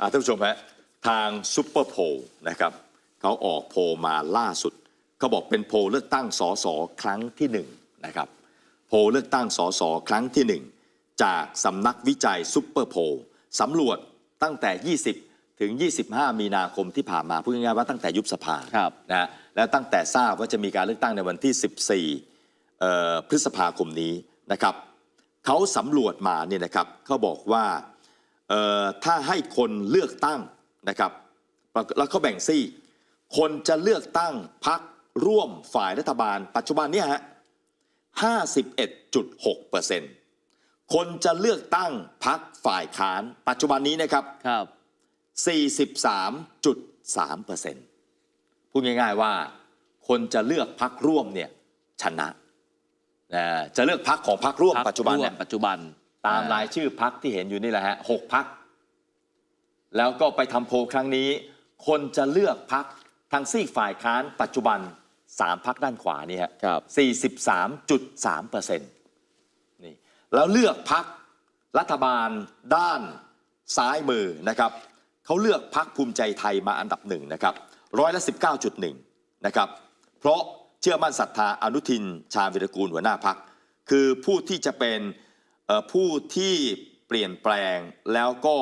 อ่าท่านผู้ชมฮะทางซูเปอร์โพลนะครับเขาออกโพลมาล่าสุดเขาบอกเป็นโพลเลือกตั้งสสครั้งที่หนึ่งนะครับโพลเลือกตั้งสสครั้งที่หนึ่งจากสำนักวิจัยซูเปอร์โพลสำรวจตั้งแต่ 20 ถึง 25 มีนาคมที่ผ่านมาพูดง่ายๆว่าตั้งแต่ยุบสภาครับนะฮะแล้วตั้งแต่ทราบว่าจะมีการเลือกตั้งในวันที่ 14เอ่อพฤษภาคมนี้นะครับเขาสำรวจมาเนี่ยนะครับเขาบอกว่าเอ่อ ถ้าให้คนเลือกตั้งนะครับ แล้วเขาแบ่งซี่ คนจะเลือกตั้งพักร่วมฝ่ายรัฐบาล ปัจจุบันเนี่ยฮะ51.6เปอร์เซ็นต์คนจะเลือกตั้งพักฝ่ายค้าน ปัจจุบันนี้นะครับครับ 43.3เปอร์เซ็นต์พูดง่าย ๆว่า คนจะเลือกพักร่วมเนี่ยชนะนะจะเลือกพักของพักร่วมพรรคปัจจุบันเนี่ยร่วมปัจจุบัน ตามรายชื่อพักที่เห็นอยู่นี่แหละฮะหกพัก แล้วก็ไปทำโพลครั้งนี้ คนจะเลือกพักทางซีกฝ่ายค้านปัจจุบันสามพักด้านขวานี่ฮะครับ43.3เปอร์เซ็นต์นี่แล้วเลือกพักรัฐบาลด้านซ้ายมือนะครับเขาเลือกพักภูมิใจไทยมาอันดับหนึ่งนะครับร้อยละ19.1นะครับ เพราะเชื่อมั่นศรัทธาอนุทินชาญวิรกูลหัวหน้าพัก คือผู้ที่จะเป็นเอ่อ ผู้ที่เปลี่ยนแปลงแล้วก็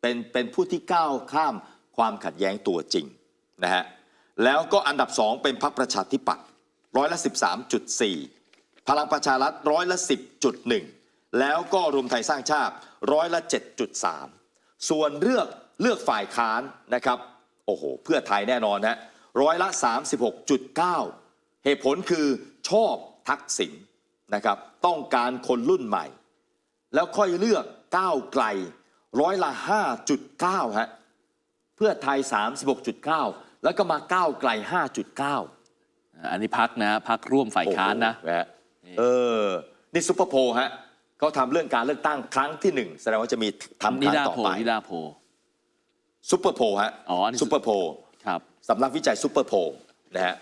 เป็นเป็นผู้ที่ก้าวข้ามความขัดแย้งตัวจริงนะฮะแล้วก็อันดับสองเป็นพรรคประชาธิปัตย์ร้อยละ 13.4 พลังประชารัฐร้อยละ 10.1 แล้วก็รวมไทยสร้างชาติร้อยละ 7.3 ส่วนเลือกเลือกฝ่ายค้านนะครับโอ้โหเพื่อไทยแน่นอนฮะร้อยละ 36.9 เหตุผลคือชอบทักษิณ นะครับต้องการคนรุ่นใหม่ แล้วค่อยเลือกก้าวไกลร้อยละ 5.9 ฮะ เพื่อไทย 36.9 แล้วก็มาก้าวไกล 5.9 อันนี้พักนะพักร่วมฝ่ายค้านนะโอ้โหฮเออ นี่ซุปเปอร์โพลฮะเขาทำเรื่องการเลือกตั้งครั้งที่หนึ่งแสดงว่าจะมีทำคนิรั้งดาต่อโพไปนิดาโพซุปเปอร์โพลฮะอ๋ออันนี้ซุปเปอร์โพลครับสำนักวิจัยซุปเปอร์โพลนะฮะ